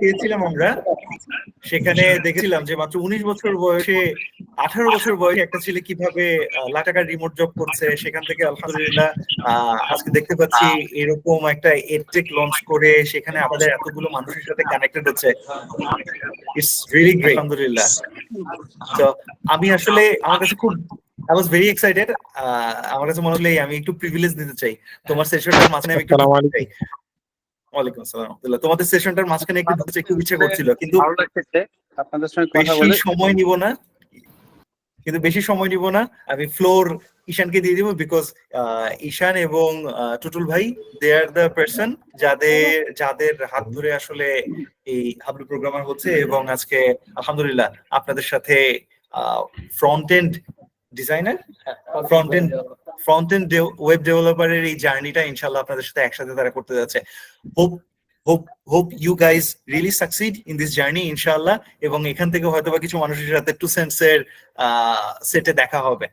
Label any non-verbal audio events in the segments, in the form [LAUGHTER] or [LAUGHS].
পেয়েছিলাম আমরা। সেখানে দেখেছিলাম যে মাত্র উনিশ বছর বয়সে আঠারো বছর বয়সে একটা ছেলে কীভাবে আহ, লাখ টাকার রিমোট জব করছে সেখান থেকে আলহামদুলিল্লাহ আহ, আজকে দেখতে পাচ্ছি এরকম একটা এডটেক লঞ্চ করে সেখানে আমাদের এতগুলো মানুষের সাথে কানেক্টেড হচ্ছে। ইটস রিয়েলি গ্রেট আলহামদুলিল্লাহ। তো আমি আসলে আমার কাছে খুব আই ওয়াজ ভেরি এক্সাইটেড আমার কাছে মনে হলো আমি একটু প্রিভিলেজ দিতে চাই। তোমার সেশনটার মাঝখানে আমি একটু চাই। ওয়ালাইকুম আসসালাম তোমাদের সেশনটার মাঝখানে একটু একটু ইচ্ছে করছিল কিন্তু আপনাদের সঙ্গে কথা বলে। সময় নিব না। কিন্তু বেশি সময় নিব না। আমি ফ্লোর ঈশানকে দিয়ে দিব বিকজ ঈশান এবং আহ, টুটুল ভাই দে আর দ্য পার্সন যাদের যাদের হাত ধরে আসলে এই হাবলু প্রোগ্রামার হচ্ছে এবং আজকে আলহামদুলিল্লাহ আপনাদের সাথে front end designer front end front end web ডেভেলপারের এই জার্নিটা ইনশাল্লাহ আপনাদের সাথে একসাথে তারা করতে যাচ্ছে। Hope hope hope you guys really succeed in this journey ইনশাল্লাহ এবং এখান থেকে হয়তো বা কিছু মানুষের সাথে টু সেন্সের সেটে দেখা হবে।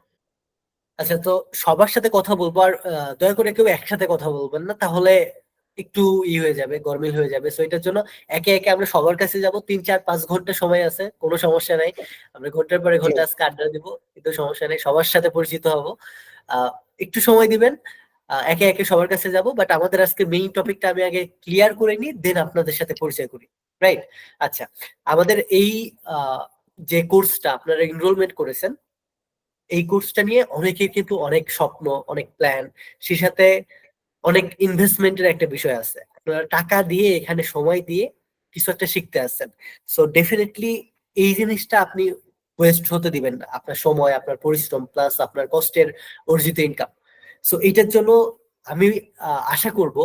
আচ্ছা তো সবার সাথে কথা বলব আর দয়া করে কেউ একসাথে কথা বলবেন না তাহলে একটু ই হয়ে যাবে গরমিল হয়ে যাবে। সো এটার জন্য একে একে আমরা সবার কাছে যাব। তিন চার পাঁচ ঘণ্টা সময় আছে কোনো সমস্যা নাই। আমরা ঘণ্টার পরে ঘণ্টা আজকে আড্ডা দিব কিন্তু সমস্যা নেই সবার সাথে পরিচিত হব। একটু সময় দিবেন। একে একে সবার কাছে যাব বাট আমাদের আজকে মেইন টপিকটা আমি আগে ক্লিয়ার করে নিই দেন আপনাদের সাথে পরিচয় করি রাইট আচ্ছা আমাদের এই যে কোর্সটা আপনারা এনরোলমেন্ট করেছেন, এই কোর্সটা নিয়ে অনেকের কিন্তু অনেক স্বপ্ন, অনেক প্ল্যান সেই সাথে অনেক ইনভেস্টমেন্টের একটা বিষয় আছে। আপনারা টাকা দিয়ে এখানে সময় দিয়ে কিছু একটা শিখতে আসছেন। সো ডেফিনেটলি এই জিনিসটা আপনি ওয়েস্ট হতে দিবেন না। আপনার সময়, আপনার পরিশ্রম প্লাস আপনার কষ্টের অর্জিত ইনকাম সো এটার জন্য আমি আশা করব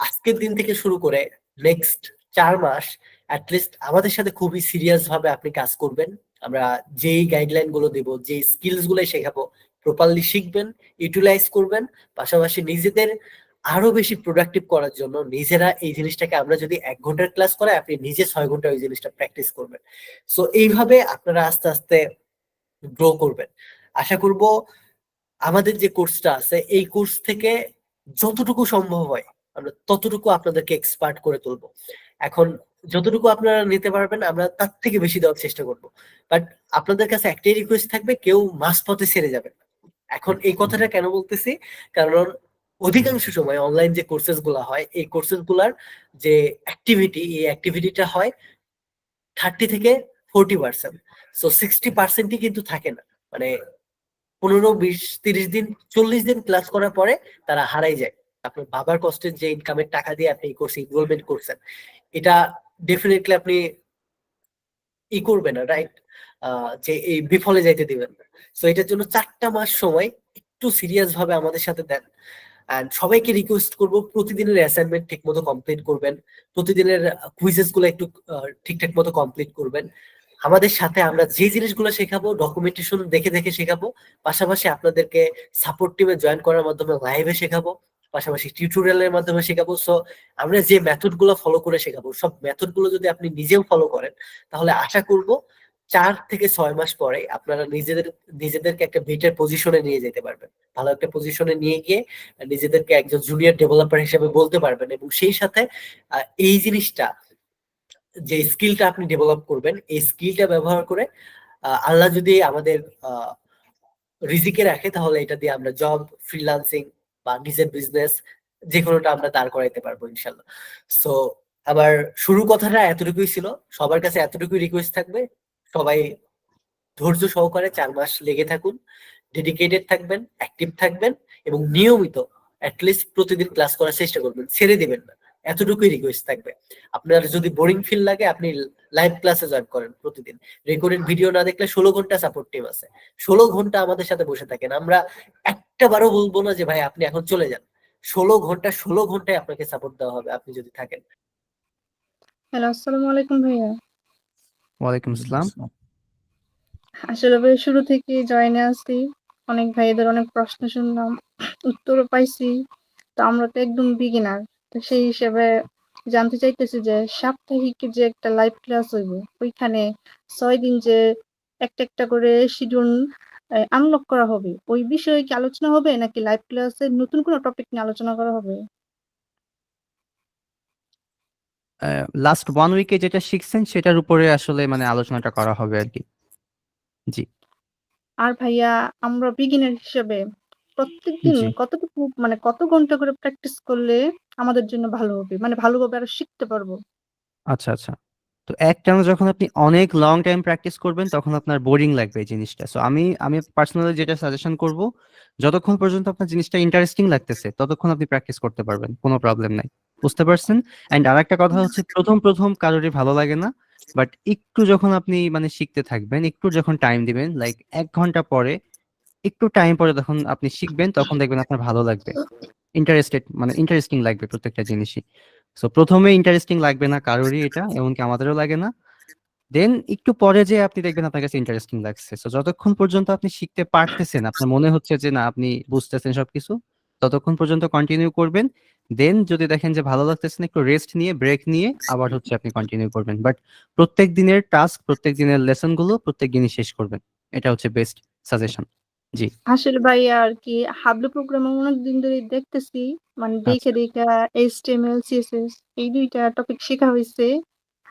আজকের দিন থেকে শুরু করে নেক্সট চার মাস অ্যাটলিস্ট আমাদের সাথে খুবই সিরিয়াস ভাবে আপনি কাজ করবেন। আমরা যেই গাইডলাইনগুলো দেব যে স্কিলসগুলো শেখাবো প্রপারলি শিখবেন ইউটিলাইজ করবেন, পাশাপাশি নিজেদের আরও বেশি প্রোডাক্টিভ করার জন্য নিজেরা এই জিনিসটাকে আমরা যদি এক ঘণ্টার ক্লাস করাই, আপনি নিজে ছয় ঘণ্টা ওই জিনিসটা প্র্যাকটিস করবেন। সো এইভাবে আপনারা আস্তে আস্তে গ্রো করবেন। আশা করব আমাদের যে কোর্সটা আছে, এই কোর্স থেকে যতটুকু সম্ভব হয়, আমরা ততটুকু আপনাদেরকে এক্সপার্ট করে তুলবো। এখন যতটুকু আপনারা নিতে পারবেন, আমরা তার থেকে বেশি দেওয়ার চেষ্টা করব। বাট আপনাদের কাছে একটাই রিকোয়েস্ট থাকবে, কেউ মাঝপথে ছেড়ে যাবেন। এখন এই কথাটা কেন বলতেছি? কারণ অধিকাংশ সময় অনলাইন যে কোর্সেস হয়, এই কোর্সেসগুলার যে অ্যাক্টিভিটি এই অ্যাক্টিভিটিটা হয় থার্টি থেকে ফোরটি পার্সেন্ট সো সিক্সটি পার্সেন্টই কিন্তু থাকে না। মানে পনেরো, বিশ, তিরিশ দিন, চল্লিশ দিন ক্লাস করার পরে তারা হারাই যায়। আপনার বাবার কষ্টের যে ইনকামের টাকা দিয়ে আপনি এই কোর্সে ইনরোলমেন্ট করছেন, এটা ডেফিনেটলি আপনি ই করবেন না রাইট যে এই বিফলে যাইতে দিবেন না। সো এটার জন্য চারটা মাস সময় একটু সিরিয়াস ভাবে আমাদের সাথে দেন। অ্যান্ড সবাইকে রিকোয়েস্ট করব, প্রতিদিনের অ্যাসাইনমেন্ট ঠিক মতো কমপ্লিট করবেন। প্রতিদিনের কুইজেসগুলো একটু ঠিকঠাক মতো কমপ্লিট করবেন। আমাদের সাথে আমরা যে জিনিসগুলো শেখাবো ডকুমেন্টেশন দেখে দেখে শেখাবো। পাশাপাশি আপনাদেরকে সাপোর্ট টিমে জয়েন করার মাধ্যমে লাইভে শেখাবো। পাশাপাশি টিউটোরিয়ালের মাধ্যমে শেখাবো। সো আমরা যে মেথডগুলো ফলো করে শেখাবো, সব মেথডগুলো যদি আপনি নিজেও ফলো করেন, তাহলে আশা করব চার থেকে ছয় মাস পরে আপনারা নিজেদের, নিজেদেরকে একটা বেটার পজিশনে নিয়ে যেতে পারবেন। ভালো একটা পজিশনে নিয়ে গিয়ে নিজেদেরকে একজন জুনিয়র ডেভেলপার হিসেবে বলতে পারবেন এবং সেই সাথে এই জিনিসটা, যে স্কিলটা আপনি ডেভেলপ করবেন, এই স্কিলটা ব্যবহার করে আল্লাহ যদি আমাদের রিজিকে রাখে তাহলে এটা দিয়ে আমরা জব ফ্রিল্যান্সিং বা নিজের বিজনেস যে কোনোটা আমরা দাঁড় করাইতে পারব ইনশাল্লাহ। সো আবার শুরু কথাটা এতটুকুই ছিল। সবার কাছে এতটুকুই রিকোয়েস্ট থাকবে। সবাই ধৈর্য সহকারে চার মাস লেগে থাকুন ডেডিকেটেড থাকবেন অ্যাক্টিভ থাকবেন এবং নিয়মিত অ্যাটলিস্ট প্রতিদিন ক্লাস করার চেষ্টা করবেন, ছেড়ে দিবেন না। এতটুকুই রিকোয়েস্ট থাকবে। আপনার যদি বোরিং ফিল লাগে, আপনি লাইভ ক্লাসে জয়েন করেন প্রতিদিন। রেকর্ডেড ভিডিও না দেখলে ষোলো ঘণ্টা সাপোর্ট টিম আছে। ষোলো ঘণ্টা আমাদের সাথে বসে থাকেন। আমরা একটা বারও বলব না যে, ভাই, আপনি এখন চলে যান। ষোলো ঘণ্টা, ষোলো ঘন্টায় আপনাকে সাপোর্ট দেওয়া হবে, আপনি যদি থাকেন। হ্যালো, আসসালামু আলাইকুম ভাইয়া। ওয়ালাইকুম আসসালাম। আসলে ভাই শুরু থেকে জয়েনে আসছি অনেক ভাইদের অনেক প্রশ্ন শুনলাম উত্তরও পাইছি। তো আমরা তো একদম বিগিনার তো সেই হিসেবে জানতে চাইতেছি যে সাপ্তাহিক যে একটা লাইভ ক্লাস হইব ওইখানে ছয় দিন যে একটা একটা করে শিডিউল আনলক করা হবে ওই বিষয়ে কি আলোচনা হবে নাকি লাইভ ক্লাসে নতুন কোনো টপিক নিয়ে আলোচনা করা হবে? লাস্ট ওয়ান উইকে যেটা শিখছেন সেটার উপরে আসলে মানে আলোচনাটা করা হবে আর কি। জি। আর ভাইয়া আমরা বিগিনার হিসেবে প্রত্যেকদিন কতটুকু মানে কত ঘণ্টা করে প্র্যাকটিস করলে আমাদের জন্য ভালো হবে? মানে ভালোভাবে আরও শিখতে পারব? আচ্ছা আচ্ছা। তো একটানা যখন আপনি অনেক লং টাইম প্র্যাকটিস করবেন তখন আপনার বোরিং লাগবে এই জিনিসটা। সো আমি আমি পার্সোনালি যেটা সাজেশন করব যতক্ষণ পর্যন্ত আপনার জিনিসটা ইন্টারেস্টিং লাগতেছে ততক্ষণ আপনি প্র্যাকটিস করতে পারবেন কোনো প্রবলেম নাই। বুঝতে পারছেন? এন্ড আরেকটা কথা হচ্ছে প্রথম প্রথম কারোরই ভালো লাগে না বাট একটু যখন আপনি মানে শিখতে থাকবেন একটু যখন টাইম দিবেন লাইক এক ঘণ্টা পরে একটু টাইম পরে যখন আপনি শিখবেন তখন দেখবেন আপনার ভালো লাগবে। ইন্টারেস্টেড মানে ইন্টারেস্টিং লাগবে প্রত্যেকটা জিনিসই। সো প্রথমে ইন্টারেস্টিং লাগবে না কারোরই এটা এমনকি আমাদেরও লাগে না। দেন একটু পরে যে আপনি দেখবেন আপনার কাছে ইন্টারেস্টিং লাগছে। সো যতক্ষণ পর্যন্ত আপনি শিখতে পারতেছেন আপনার মনে হচ্ছে যে না আপনি বুঝতেছেন সবকিছু ততক্ষণ পর্যন্ত কন্টিনিউ করবেন। দেন যদি দেখেন যে ভালো লাগতেছে না একটু রেস্ট নিয়ে ব্রেক নিয়ে আবার হচ্ছে আপনি কন্টিনিউ করবেন। বাট প্রত্যেক দিনের টাস্ক প্রত্যেক দিনের লেসনগুলো প্রত্যেক দিনই শেষ করবেন। এটা হচ্ছে বেস্ট সাজেশন জি। আসলে ভাইয়া আর কি হাবলু প্রোগ্রামে অনেকদিন ধরে দেখতেছি মানে আচ্ছা। দেখে দেখে এইচটিএমএল সিএসএস এই দুইটা টপিক শেখা হয়েছে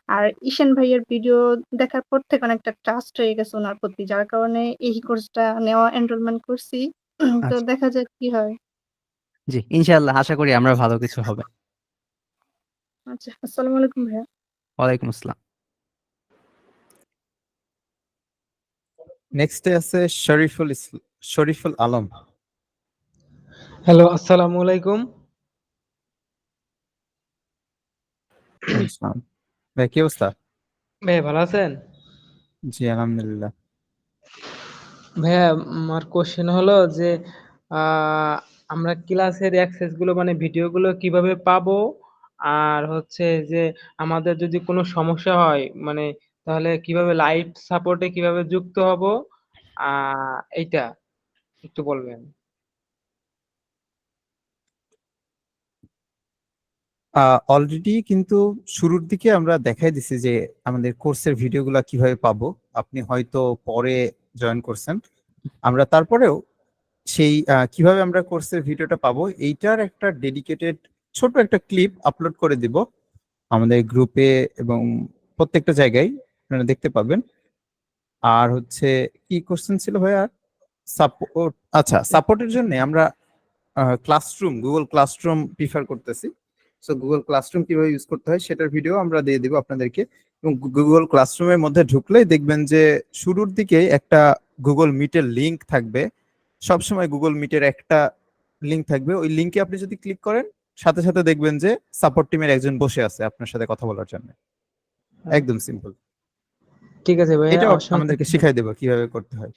আর ঈশান ভাইয়ের ভিডিও দেখার পর থেকে অনেকটা ট্রাস্ট হয়ে গেছে ওনার প্রতি যার কারণে এই কোর্সটা নেওয়া এনরোলমেন্ট করছি। [CLEARS THROAT] তো আচ্ছা। দেখা যাক কি হয়। জি ইনশাআল্লাহ আশা করি আমরা ভালো কিছু হবে। আচ্ছা আসসালামু আলাইকুম ভাইয়া। ওয়ালাইকুম আসসালাম। নেক্সটে আছে শরীফুল শরীফুল আলম। হ্যালো আসসালামু আলাইকুম। ভাই কি অবস্থা? ভাইয়া ভালো আছেন? জি আলহামদুলিল্লাহ। ভাইয়া আমার কোশ্চেন হলো যে আহ, আমরা ক্লাসের অ্যাক্সেসগুলো মানে ভিডিও গুলো কীভাবে পাবো? আর হচ্ছে যে আমাদের যদি কোনো সমস্যা হয় মানে তাহলে কীভাবে লাইভ সাপোর্টে কীভাবে যুক্ত হব? এইটা একটু বলবেন। অলরেডি কিন্তু শুরুর দিকে আমরা দেখাই দিছি যে আমাদের কোর্সের ভিডিওগুলো কীভাবে পাবো। আপনি হয়তো পরে জয়েন করছেন। আমরা তারপরেও সেই কীভাবে আমরা কোর্সের ভিডিওটা পাবো, এইটার একটা ডেডিকেটেড ছোট একটা ক্লিপ আপলোড করে দিব আমাদের গ্রুপে এবং প্রত্যেকটা জায়গায়, আপনারা দেখতে পাবেন। আর হচ্ছে, কি কোশ্চেন ছিল ভাইয়া? সাপোর্ট আচ্ছা সাপোর্টের জন্য আমরা ক্লাসরুম গুগল ক্লাসরুম প্রিফার করতেছি। সো গুগল ক্লাসরুম কীভাবে ইউজ করতে হয় সেটার ভিডিও আমরা দিয়ে দিব আপনাদেরকে। এবং গুগল ক্লাসরুমের মধ্যে ঢুকলেই দেখবেন যে, শুরুর দিকে একটা গুগল মিটের লিংক থাকবে। সবসময় গুগল মিটের একটা লিঙ্ক থাকবে। ওই লিংকে আপনি যদি ক্লিক করেন সাথে সাথে দেখবেন যে সাপোর্ট টিমের একজন বসে আছে আপনার সাথে কথা বলার জন্য। একদম সিম্পল ঠিক আছে ভাইয়া এটাও অসংখ্য- আমাদেরকে শিখাই দেবো কীভাবে করতে হয়।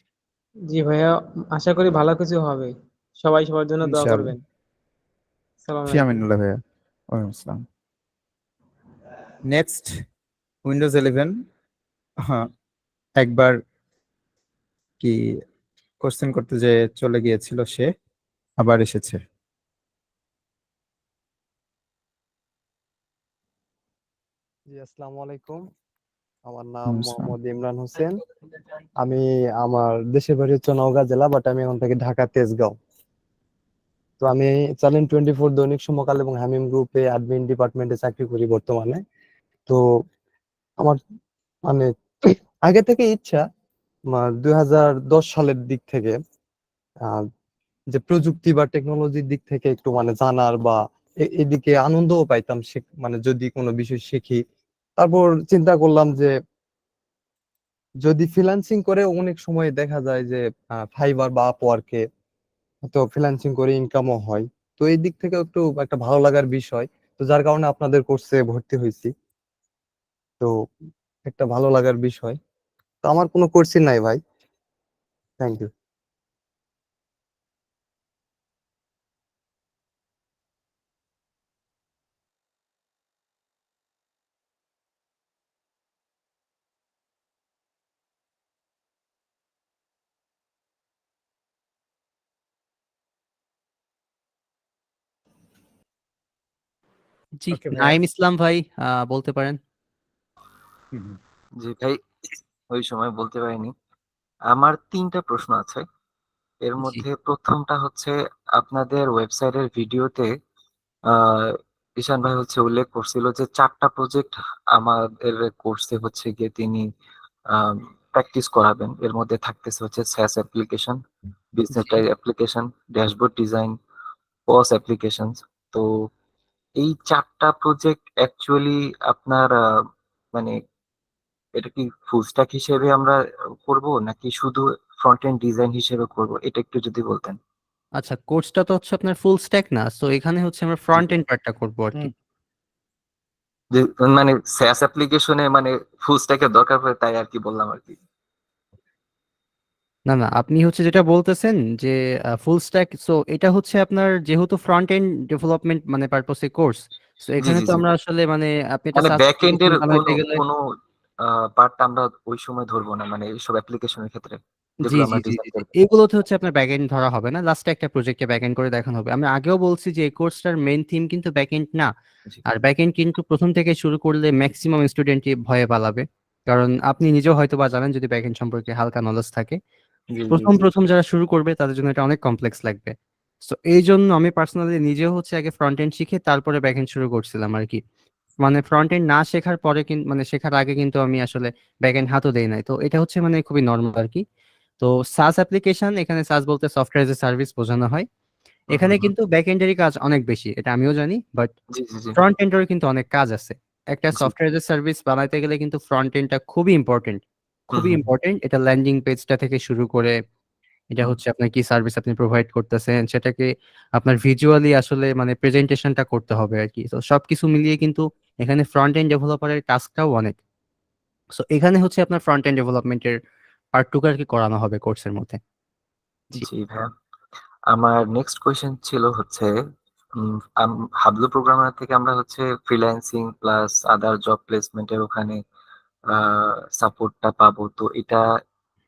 জি ভাইয়া আশা করি ভালো কিছু হবে। সবাই সবার জন্য দোয়া করবেন। সালাম আমিনুল্লাহ ভাইয়া ওয়ালাইকুম আসসালাম। নেক্সট উইন্ডোজ ইলেভেন হ্যাঁ একবার কি কোশ্চেন করতে যে চলে গিয়েছিল সে আবার এসেছে। জি আসসালামু আলাইকুম। আমার নাম মোহাম্মদ ইমরান হোসেন। আমি আমার দেশের বাড়ি হচ্ছে নওগাঁ জেলা বাট আমি এখন থেকে ঢাকা তেজগাঁও। তো আমি চ্যালেঞ্জ টোয়েন্টি ফোর দৈনিক সমকাল এবং হ্যামিম গ্রুপে অ্যাডমিন ডিপার্টমেন্টে চাকরি করি বর্তমানে। তো আমার মানে আগে থেকে ইচ্ছা দুই হাজার দশ সালের দিক থেকে যে প্রযুক্তি বা টেকনোলজির দিক থেকে একটু মানে জানার বা এদিকে আনন্দও পাইতাম মানে যদি কোনো বিষয় শিখি। তারপর চিন্তা করলাম যে, যদি ফ্রিল্যান্সিং করে অনেক সময় দেখা যায় যে ফাইবার বা আপওয়ার্কে তো ফ্রিল্যান্সিং করে ইনকামও হয়। তো এই দিক থেকে একটু একটা ভালো লাগার বিষয়। তো যার কারণে আপনাদের কোর্সে ভর্তি হয়েছি। তো একটা ভালো লাগার বিষয়। তো আমার কোনো কোর্সই নাই ভাই। থ্যাংক ইউ জি। নাইম ইসলাম ভাই আহ, বলতে পারেন। জি ভাই ওই সময় বলতে পারিনি। আমার তিনটা প্রশ্ন আছে। এর মধ্যে প্রথমটা হচ্ছে আপনাদের ওয়েবসাইটের ভিডিওতে ঈশান ভাই হচ্ছে উল্লেখ করছিল যে চারটা প্রজেক্ট আমাদের কোর্সে হচ্ছে গিয়ে তিনি প্র্যাকটিস করাবেন। এর মধ্যে থাকতেছে হচ্ছে SaaS application business type application dashboard design POS application তো এই চারটা প্রজেক্ট অ্যাকচুয়ালি আপনার মানে এটা কি ফুল স্ট্যাক হিসেবে আমরা করব নাকি শুধু ফ্রন্ট এন্ড ডিজাইন হিসেবে করব? এটা একটু যদি বলতেন। আচ্ছা কোর্সটা তো হচ্ছে আপনার ফুল স্ট্যাক না সো এখানে হচ্ছে আমরা ফ্রন্ট এন্ড পার্টটা করব আর কি। মানে স্যাস অ্যাপ্লিকেশনে মানে ফুল স্ট্যাকের দরকার পড়ে তাই আর কি বললাম আর কি। না না আপনি হচ্ছে যেটা বলতেছেন যে ফুল স্ট্যাক সো এটা হচ্ছে আপনার যেহেতু ফ্রন্ট এন্ড ডেভেলপমেন্ট মানে পারপোসে কোর্স সো এখানে তো আমরা আসলে মানে আপনি এটা ব্যাক এন্ডের কোনো পার্টটা আমরা ওই সময় ধরবো না মানে এইসব অ্যাপ্লিকেশনের ক্ষেত্রে জি জি জি জি এগুলোতে হচ্ছে আপনার ব্যাক এন্ড ধরা হবে না লাস্টে একটা প্রজেক্টে ব্যাক এন্ড করে দেখানো হবে। আমি আগেও বলছি যে এই কোর্সটার মেইন থিম কিন্তু ব্যাক এন্ড না আর ব্যাক এন্ড কিন্তু প্রথম থেকে শুরু করলে ম্যাক্সিমাম স্টুডেন্টই ভয়ে পালাবে। কারণ আপনি নিজেও হয়তো বা জানেন যদি ব্যাক এন্ড সম্পর্কে হালকা নলেজ থাকে। প্রথম প্রথম যারা শুরু করবে তাদের জন্য এটা অনেক কমপ্লেক্স লাগবে। তো এই জন্য আমি পার্সোনালি নিজেও হচ্ছে আগে ফ্রন্ট এন্ড শিখে তারপরে ব্যাক এন্ড শুরু করছিলাম আর কি। মানে ফ্রন্ট এন্ড না শেখার পরে কিন্তু মানে শেখার আগে কিন্তু আমি আসলে ব্যাক এন্ড হাতও দেই নাই। তো এটা হচ্ছে মানে খুবই নর্মাল আর কি তো সাস অ্যাপ্লিকেশন এখানে সাস বলতে সফটওয়্যার এ সার্ভিস বোঝানো হয়। এখানে কিন্তু ব্যাক এন্ডেরই কাজ অনেক বেশি এটা আমিও জানি বাট ফ্রন্ট এন্ডেরও কিন্তু অনেক কাজ আছে। একটা সফটওয়্যার এ সার্ভিস বানাইতে গেলে কিন্তু ফ্রন্ট এন্ডটা খুবই ইম্পর্টেন্ট খুবই ইম্পর্টেন্ট এটা ল্যান্ডিং পেজটা থেকে শুরু করে এটা হচ্ছে আপনার কি সার্ভিস আপনি প্রোভাইড করতেছেন সেটাকে আপনার ভিজুয়ালি আসলে মানে প্রেজেন্টেশনটা করতে হবে আর কি তো সবকিছু মিলিয়ে কিন্তু এখানে ফ্রন্ট এন্ড ডেভেলপারের টাস্কটাও অনেক। সো এখানে হচ্ছে আপনার ফ্রন্ট এন্ড ডেভেলপমেন্টের পার্ট আর কি করানো হবে কোর্সের মধ্যে। জি। ভাইয়া। আমার নেক্সট কোয়েশ্চেন ছিল হচ্ছে হাবলু প্রোগ্রামার থেকে আমরা হচ্ছে ফ্রিল্যান্সিং প্লাস আদার জব প্লেসমেন্টের ওখানে সাপোর্টটা পাবো। তো এটা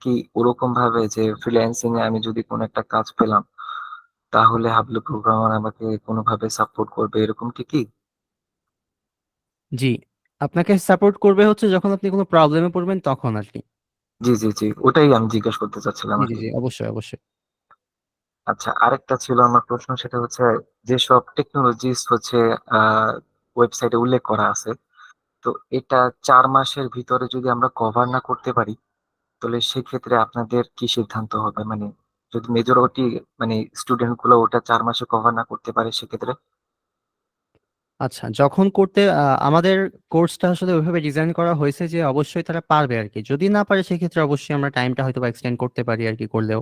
কি ওরকম ভাবে যে ফ্রিল্যান্সিং এ আমি যদি কোনো একটা কাজ পেলাম, তাহলে হাবলু প্রোগ্রামার আমাকে কোনোভাবে সাপোর্ট করবে এরকম কি কি? জি আপনাকে সাপোর্ট করবে হচ্ছে যখন আপনি কোনো প্রবলেমে পড়বেন তখন আর কি। জি জি জি ওটাই আমি জিজ্ঞেস করতে চাচ্ছিলাম জি জি অবশ্যই অবশ্যই। আচ্ছা আরেকটা ছিল আমার প্রশ্ন সেটা হচ্ছে যেসব টেকনোলজিস হচ্ছে ওয়েবসাইটে উল্লেখ করা আছে তো এটা চার মাসের ভিতরে যদি আমরা কভার না করতে পারি তাহলে সেক্ষেত্রে আপনাদের কি সিদ্ধান্ত হবে? মানে যদি মেজরিটি মানে স্টুডেন্টগুলো ওটা চার মাসে কভার না করতে পারে সেক্ষেত্রে আচ্ছা যখন করতে আমাদের কোর্সটা আসলে ওইভাবে ডিজাইন করা হয়েছে যে অবশ্যই তারা পারবে আর কি যদি না পারে সেক্ষেত্রে অবশ্যই আমরা টাইমটা হয়তো বা এক্সটেন্ড করতে পারি আর কি করলেও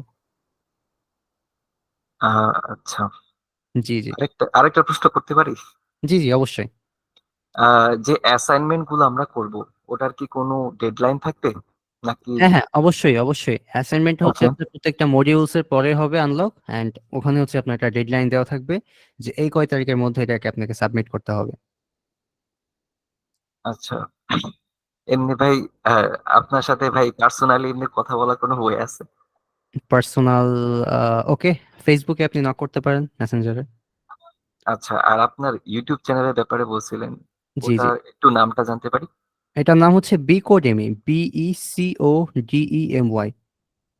আচ্ছা। জি জি। আরেকটা আরেকটা প্রশ্ন করতে পারি জি জি অবশ্যই। যে অ্যাসাইনমেন্টগুলো আমরা করব ওটার কি কোনো ডেডলাইন থাকবে? হ্যাঁ হ্যাঁ অবশ্যই অবশ্যই। অ্যাসাইনমেন্ট হচ্ছে. আপনার প্রত্যেকটা মডিউলস এর পরে হবে আনলক এন্ড ওখানে হচ্ছে আপনার একটা ডেডলাইন দেওয়া থাকবে যে এই কয় তারিখের মধ্যে এটাকে আপনাকে সাবমিট করতে হবে। আচ্ছা। এমনি ভাই আহ, আপনার সাথে ভাই পার্সোনালি এমনি কথা বলার কোনো ওয়ে আছে? পার্সোনাল ওকে ফেসবুকে আপনি নক করতে পারেন মেসেঞ্জারে আচ্ছা আর আপনার ইউটিউব চ্যানেলের ব্যাপারে বলছিলেন জি জি। একটু নামটা জানতে পারি? এটার নাম হচ্ছে Becodemy B E C O D E M Y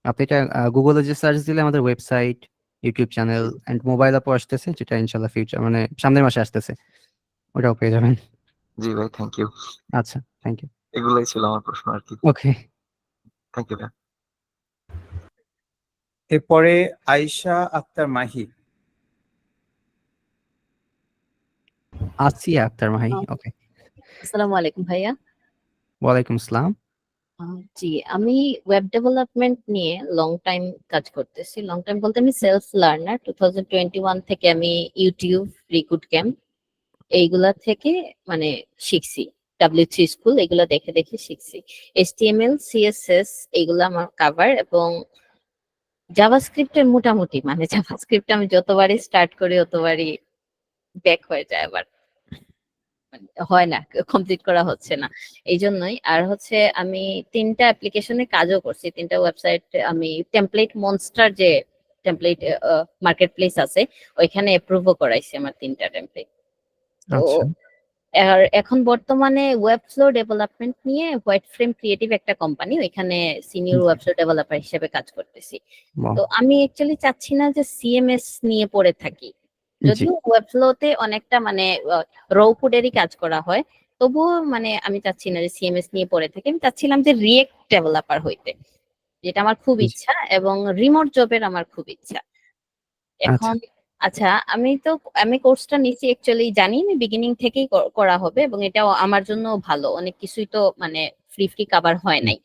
আপনি এটা গুগলে যে সার্চ দিলে আমাদের website YouTube channel and mobile অ্যাপও আসতেছে যেটা ইনশাল্লাহ ফিউচার মানে সামনের মাসে আসতেছে। ওটাও পেয়ে যাবেন। জি ভাই থ্যাংক ইউ আচ্ছা থ্যাংক ইউ এগুলাই ছিল আমার প্রশ্ন আর কি। ওকে থ্যাংক ইউ ভাই। এরপরে আয়েশা আক্তার মাহি। আসিয়া আক্তার মাহি ওকে আসসালামু আলাইকুম ভাইয়া। ওয়ালাইকুম আসসালাম। জি, আমি ওয়েব ডেভেলপমেন্ট নিয়ে লং টাইম কাজ করতেছি। লং টাইম বলতে আমি self learner two thousand twenty one থেকে আমি ইউটিউব রিকুট ক্যাম্প এইগুলা থেকে মানে শিখছি। ডাব্লিউ থ্রি স্কুল এগুলা দেখে দেখে শিখছি। এইচটিএমএল সিএসএস এগুলো আমার কাভার এবং জাভাস্ক্রিপ্টের মোটামুটি। মানে [LAUGHS] জাভাস্ক্রিপ্ট আমি যতবারই স্টার্ট করি ততবারই ব্যাক হয়ে যায় আবার। হয় না কমপ্লিট করা হচ্ছে না। এই জন্যই আর হচ্ছে আমি তিনটা অ্যাপ্লিকেশনে কাজও করছি। তিনটা ওয়েবসাইট আমি টেমপ্লেট মনস্টার যে টেমপ্লেট মার্কেট প্লেস আছে ওইখানে অ্যাপ্রুভও করাইছি আমার তিনটা টেমপ্লেট আচ্ছা। আর এখন বর্তমানে ওয়েবফ্লো ডেভেলপমেন্ট নিয়ে হোয়াইট ফ্রেম ক্রিয়েটিভ একটা কোম্পানি ওইখানে সিনিয়র। ওয়েবফ্লো ডেভেলপার হিসেবে কাজ করতেছি। তো আমি অ্যাকচুয়ালি চাচ্ছি না যে সিএমএস নিয়ে পড়ে থাকি। যদিও ওয়েবফ্লোতে অনেকটা মানে র কোডেরই কাজ করা হয় তবুও মানে আমি চাচ্ছি না যে সিএমএস নিয়ে পড়ে থাকি। আমি চাচ্ছিলাম যে রিয়েক্ট ডেভেলপার হইতে যেটা আমার খুব ইচ্ছা এবং রিমোট জবের আমার খুব ইচ্ছা। এখন আচ্ছা আমি তো আমি কোর্সটা নিচ্ছি অ্যাকচুয়ালি জানি আমি বিগিনিং থেকেই করা হবে এবং এটাও আমার জন্য ভালো। অনেক কিছুই তো মানে ফ্রি ফ্রি কাভার হয় নাই।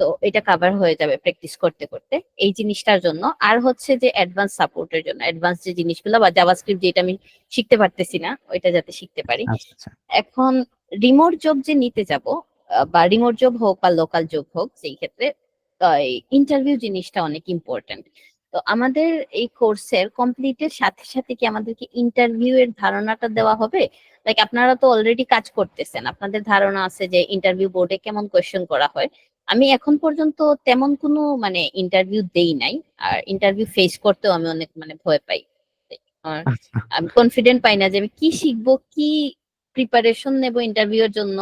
তো এটা কাভার হয়ে যাবে প্র্যাকটিস করতে করতে এই জিনিসটার জন্য। আর হচ্ছে যে অ্যাডভান্স সাপোর্টের জন্য অ্যাডভান্স যে জিনিসগুলো বা জাভাস্ক্রিপ্ট যেটা আমি শিখতে পারতেছি না ওইটা যাতে শিখতে পারি। আচ্ছা আচ্ছা। এখন রিমোট জব যে নিতে যাব বা রিমোট জব হোক বা লোকাল জব হোক সেই ক্ষেত্রে ইন্টারভিউ জিনিসটা অনেক ইম্পর্টেন্ট তো আমাদের এই কোর্সের কমপ্লিটের সাথে সাথে কি আমাদেরকে ইন্টারভিউ এর ধারণাটা দেওয়া হবে? লাইক আপনারা তো অলরেডি কাজ করতেছেন আপনাদের ধারণা আছে যে ইন্টারভিউ বোর্ডে কেমন কোয়েশ্চেন করা হয়? আমি এখন পর্যন্ত তেমন কোনো মানে ইন্টারভিউ দেই নাই। আর ইন্টারভিউ ফেস করতেও আমি অনেক মানে ভয় পাই। আচ্ছা। আমি কনফিডেন্ট পাই না যে আমি কি শিখব কি প্রিপারেশন নেব ইন্টারভিউ এর জন্য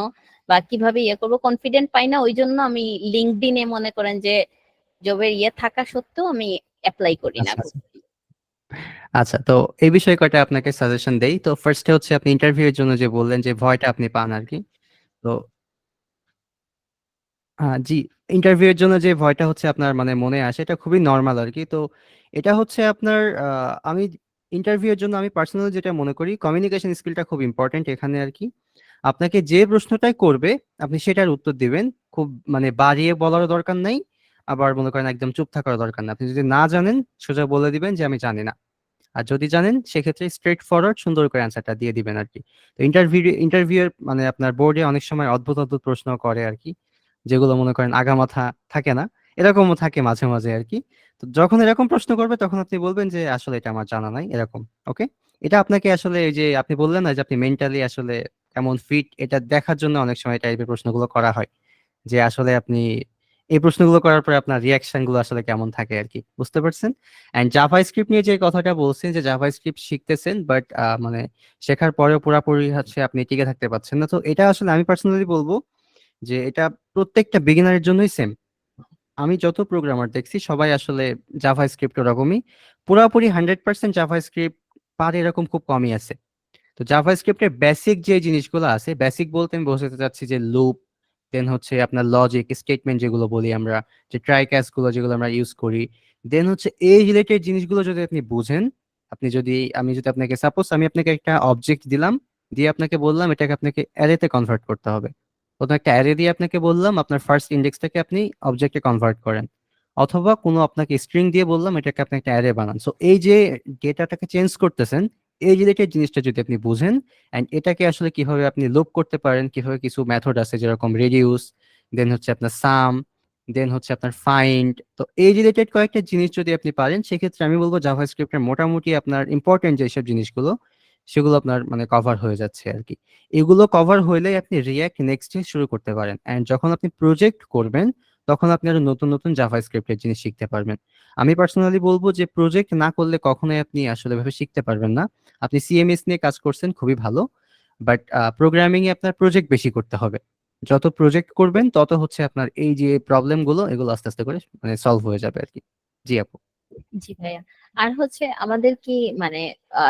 বা কীভাবে ইয়ে করব। কনফিডেন্ট পাই না ওই জন্য আমি লিঙ্কডিনে মনে করেন যে জবের ইয়ে থাকা সত্ত্বেও আমি অ্যাপ্লাই করি না আচ্ছা, আচ্ছা। আচ্ছা তো এই বিষয়ে কয়টা আপনাকে সাজেশন দেই? তো ফার্স্টে হচ্ছে আপনি ইন্টারভিউ এর জন্য যে বললেন যে ভয়টা আপনি পান আর কি। তো আহ, জি ইন্টারভিউ এর জন্য যে ভয়টা হচ্ছে আপনার মানে মনে আসে এটা খুবই নর্মাল আর কি তো এটা হচ্ছে আপনার আমি ইন্টারভিউ এর জন্য আমি পার্সোনালি যেটা মনে করি কমিউনিকেশন স্কিলটা খুব ইম্পর্টেন্ট এখানে আর কি আপনাকে যে প্রশ্নটাই করবে আপনি সেটার উত্তর দিবেন। খুব মানে বাড়িয়ে বলারও দরকার নাই আবার মনে করেন একদম চুপ থাকার দরকার না আপনি যদি না জানেন সোজা বলে দিবেন যে আমি জানি না। আর যদি জানেন সেক্ষেত্রে স্ট্রেট ফরওয়ার্ড সুন্দর করে অ্যান্সারটা দিয়ে দিবেন আর কি তো ইন্টারভিউ ইন্টারভিউয়ের মানে আপনার বোর্ডে অনেক সময় অদ্ভুত অদ্ভুত প্রশ্ন করে আর কি যেগুলো মনে করেন আগামাথা থাকে না, এরকমও থাকে মাঝে মাঝে আর কি। তো যখন এরকম প্রশ্ন করবে তখন আপনি বলবেন যে, আসলে এটা আমার জানা নাই, এরকম, ওকে? এটা আপনাকে আসলে এই যে আপনি বললেন না যে আপনি মেন্টালি আসলে কেমন ফিট এটা দেখার জন্য অনেক সময় টাইপের প্রশ্নগুলো করা হয়। যে আসলে আপনি এই প্রশ্নগুলো করার পরে আপনার রিয়াকশনগুলো আসলে কেমন থাকে আর কি, বুঝতে পারছেন? এন্ড জাভা স্ক্রিপ্ট নিয়ে যে কথাটা বলছেন যে জাভা স্ক্রিপ্ট শিখতেছেন বাট মানে শেখার পরেও পুরোপুরি হচ্ছে আপনি টিকে থাকতে পারছেন না। তো এটা আসলে আমি পার্সোনালি বলব যে এটা প্রত্যেকটা বিগিনারের জন্যই সেম আমি যত প্রোগ্রামার দেখছি, সবাই আসলে জাভা স্ক্রিপ্ট ওরকমই। পুরোপুরি হান্ড্রেড পার্সেন্ট জাভা স্ক্রিপ্ট পারে এরকম খুব কমই আছে। তো জাভা স্ক্রিপ্টের বেসিক যে জিনিসগুলো আছে বেসিক বলতে আমি বোঝাতে চাচ্ছি যে লুপ দেন হচ্ছে আপনার লজিক স্টেটমেন্ট যেগুলো বলি আমরা, যে ট্রাই ক্যাশগুলো যেগুলো আমরা ইউজ করি। দেন হচ্ছে এই রিলেটেড জিনিসগুলো যদি আপনি বুঝেন, আপনি যদি, আমি যদি আপনাকে সাপোজ আমি আপনাকে একটা অবজেক্ট দিলাম, দিয়ে আপনাকে বললাম এটাকে আপনাকে অ্যারেতে কনভার্ট করতে হবে। প্রথম একটা অ্যারে দিয়ে আপনাকে বললাম, আপনার ফার্স্ট ইন্ডেক্সটাকে আপনি অবজেক্টে কনভার্ট করেন। অথবা কোনো আপনাকে স্ট্রিং দিয়ে বললাম, এটাকে আপনি একটা অ্যারে বানান। সো এই যে ডেটাটাকে চেঞ্জ করতেছেন, এই রিলেটেড জিনিসটা যদি আপনি বুঝেন অ্যান্ড এটাকে আসলে কীভাবে আপনি লোপ করতে পারেন, কীভাবে কিছু মেথড আছে, যেরকম রেডিউস দেন হচ্ছে আপনার সাম দেন হচ্ছে আপনার ফাইন্ড তো এই রিলেটেড কয়েকটা জিনিস যদি আপনি পারেন, সেক্ষেত্রে আমি বলব জাভা স্ক্রিপ্টের মোটামুটি আপনার ইম্পর্টেন্ট যেসব জিনিসগুলো সেগুলো আপনার মানে কভার হয়ে যাচ্ছে আর কি এগুলো কভার হইলে আপনি রিয়াক্ট নেক্সট শুরু করতে পারেন। এন্ড যখন আপনি প্রজেক্ট করবেন, তখন আপনি আরও নতুন নতুন জাভা স্ক্রিপ্টের জিনিস শিখতে পারবেন। আমি পার্সোনালি বলব যে প্রজেক্ট না করলে কখনোই আপনি আসলে ভাবে শিখতে পারবেন না। আপনি সিএমএস নিয়ে কাজ করছেন, খুবই ভালো। বাট প্রোগ্রামিং এ আপনার প্রজেক্ট বেশি করতে হবে। যত প্রজেক্ট করবেন, তত হচ্ছে আপনার এই যে প্রবলেমগুলো, এগুলো আস্তে আস্তে করে মানে সলভ হয়ে যাবে আর কি জি আপু। জি ভাইয়া। আর হচ্ছে আমাদের কি মানে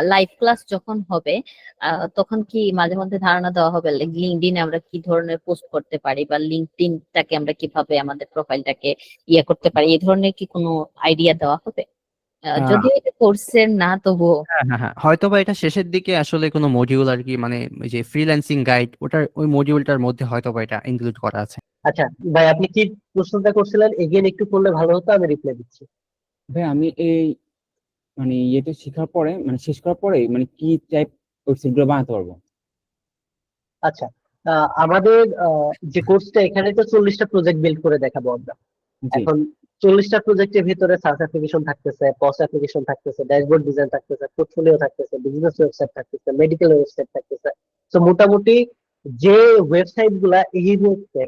লাইভ ক্লাস যখন হবে আহ, তখন কি মাঝে মধ্যে ধারণা দেওয়া হবে লিঙ্কডিনে আমরা কি ধরনের পোস্ট করতে পারি বা লিঙ্কডিনটাকে আমরা কীভাবে আমাদের প্রোফাইলটাকে ইয়ে করতে পারি এই ধরনের কি কোনো আইডিয়া দেওয়া হবে? যদিও এটা কোর্সের না তবুও। হ্যাঁ হ্যাঁ হ্যাঁ। হয়তো বা এটা শেষের দিকে আসলে কোনো মডিউল আর কি মানে ওই যে ফ্রিল্যান্সিং গাইড ওটার ওই মডিউলটার মধ্যে হয়তো বা এটা ইনক্লুড করা আছে। আচ্ছা ভাই আপনি কি প্রশ্নটা করছিলেন? এগেন একটু করলে ভালো হতো আমি রিপ্লাই দিচ্ছি। ভাই আমি এই মানে ইয়েটা শেখার পরে মানে শেষ করার পরে মানে কি টাইপ ওয়েবসাইটগুলো বানাতে পারব? আচ্ছা আহ, আমাদের আহ, যে কোর্সটা এখানে তো চল্লিশটা প্রজেক্ট বিল্ড করে দেখাবো আমরা। জি। এখন চল্লিশটা প্রজেক্টের ভিতরে সার্চ অ্যাপ্লিকেশন থাকতেছে পস অ্যাপ্লিকেশন থাকতেছে ড্যাশবোর্ড ডিজাইন থাকতেছে পোর্টফোলিও থাকতেছে বিজনেস ওয়েবসাইট থাকতেছে মেডিকেল ওয়েবসাইট থাকতেছে। তো মোটামুটি যে ওয়েবসাইটগুলা এই মুহূর্তে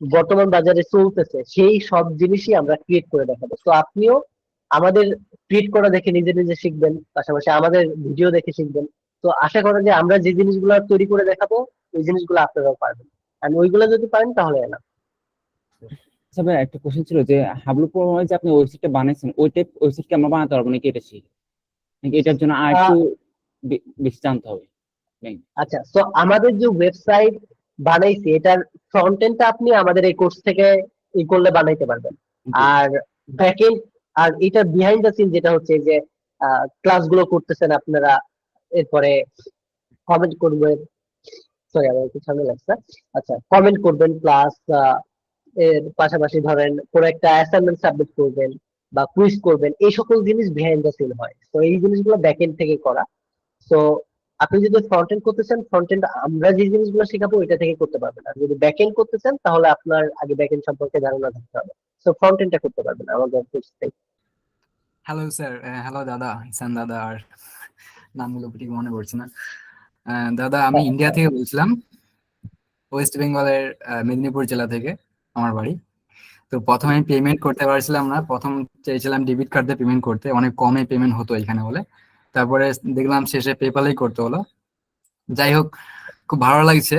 বর্তমান বাজারে চলতেছে সেই সব জিনিসই আমরা ক্রিয়েট করে দেখাবো। তো আপনিও আমাদের ক্রিয়েট করা দেখে নিজে নিজে শিখবেন পাশাপাশি আমাদের ভিডিও দেখে শিখবেন। তো আশা করা যে আমরা যে জিনিসগুলো তৈরি করে দেখাবো ওই জিনিসগুলো আপনারাও পারবেন। আর ওইগুলো যদি পারেন তাহলে না আচ্ছা ভাই একটা কোশ্চেন ছিল যে হাবলু প্রোগ্রামে যে আপনি ওয়েবসাইটটা বানাইছেন ওই টাইপ ওয়েবসাইট কি আমরা বানাতে পারব নাকি এটা শিখে? নাকি এটার জন্য আর একটু বেশি জানতে হবে? আচ্ছা তো আমাদের যে ওয়েবসাইট বানাইছি এটার ফ্রন্ট এন্ডটা আপনি আমাদের এই কোর্স থেকে ই করলে বানাইতে পারবেন। আর ব্যাক এন্ড আর এটা বিহাইন্ড দ্য সিন যেটা হচ্ছে যে ক্লাসগুলো করতেছেন আপনারা, এরপরে কমেন্ট করবেন। সরি আমার একটু ঠান্ডা লাগছে। আচ্ছা কমেন্ট করবেন প্লাস এর পাশাপাশি ধরেন কোনো একটা অ্যাসাইনমেন্ট সাবমিট করবেন বা কুইজ করবেন, এই সকল জিনিস বিহাইন্ড দ্য সিন হয়। তো এই জিনিসগুলো ব্যাক এন্ড থেকে করা। তো আপনি যদি ফ্রন্ট এন্ড করতে চান ফ্রন্ট এন্ড আমরা যে জিনিসগুলো শেখাবো এটা থেকে করতে পারবেন। আর যদি ব্যাক এন্ড করতে চান, তাহলে আপনার আগে ব্যাক এন্ড সম্পর্কে ধারণা থাকতে হবে। তো ফ্রন্ট এন্ডটা করতে পারবেন আমাদের থেকে। হ্যালো স্যার হ্যালো দাদা। ইসান দাদা আর নামগুলো ঠিক মনে পড়ছে না। দাদা আমি ইন্ডিয়া থেকে বলছিলাম। ওয়েস্ট বেঙ্গলের মেদিনীপুর জেলা থেকে আমার বাড়ি। তো প্রথমে আমি পেমেন্ট করতে পারছিলাম না। প্রথম চেয়েছিলাম ডেবিট কার্ড দিয়ে পেমেন্ট করতে। অনেক কমে পেমেন্ট হতো এখানে বলে। তারপরে দেখলাম শেষে পেপালেই করতে হলো। যাই হোক খুব ভালো লাগছে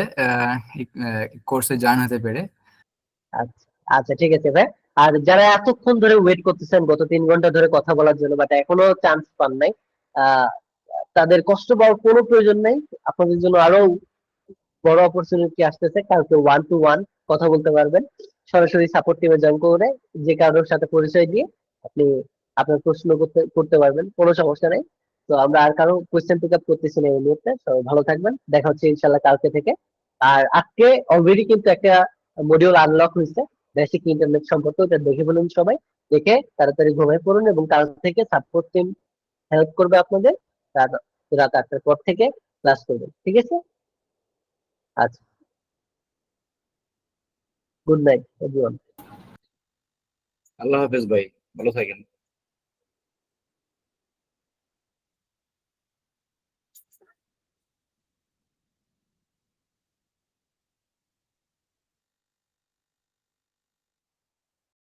কোর্সে জয়েন হতে পেরে। আচ্ছা আচ্ছা ঠিক আছে ভাই। আর যারা এতক্ষণ ধরে ওয়েট করতেছেন গত তিন ঘণ্টা ধরে কথা বলার জন্য বাট এখনও চান্স পান নাই তাদের কষ্ট পাওয়ার কোনো প্রয়োজন নেই। আপনাদের জন্য আরও বড় অপরচুনিটি আসতেছে কালকে ওয়ান টু ওয়ান কথা বলতে পারবেন। সরাসরি সাপোর্ট টিমে জয়েন করে যে কারোর সাথে পরিচয় দিয়ে আপনি আপনার প্রশ্ন করতে করতে পারবেন, কোনো সমস্যা নেই। তো আমরা আর কারও কোয়েশ্চেন পিক আপ করতেছি না এই মুহূর্তে ভালো থাকবেন, দেখা হচ্ছে ইনশাল্লাহ কালকে থেকে। আর আজকে অলরেডি কিন্তু একটা মডিউল আনলক হয়েছে বেসিক ইন্টারনেট সম্পর্কে ওটা দেখে বলুন সবাই। দেখে তাড়াতাড়ি ঘুমিয়ে পড়ুন এবং কাল থেকে সাপোর্ট টিম হেল্প করবে আপনাদের। তার রাত আটটার পর থেকে ক্লাস করবেন, ঠিক আছে? আচ্ছা। গুড নাইট এভরিওয়ান আল্লাহ হাফেজ ভাই, ভালো থাকেন।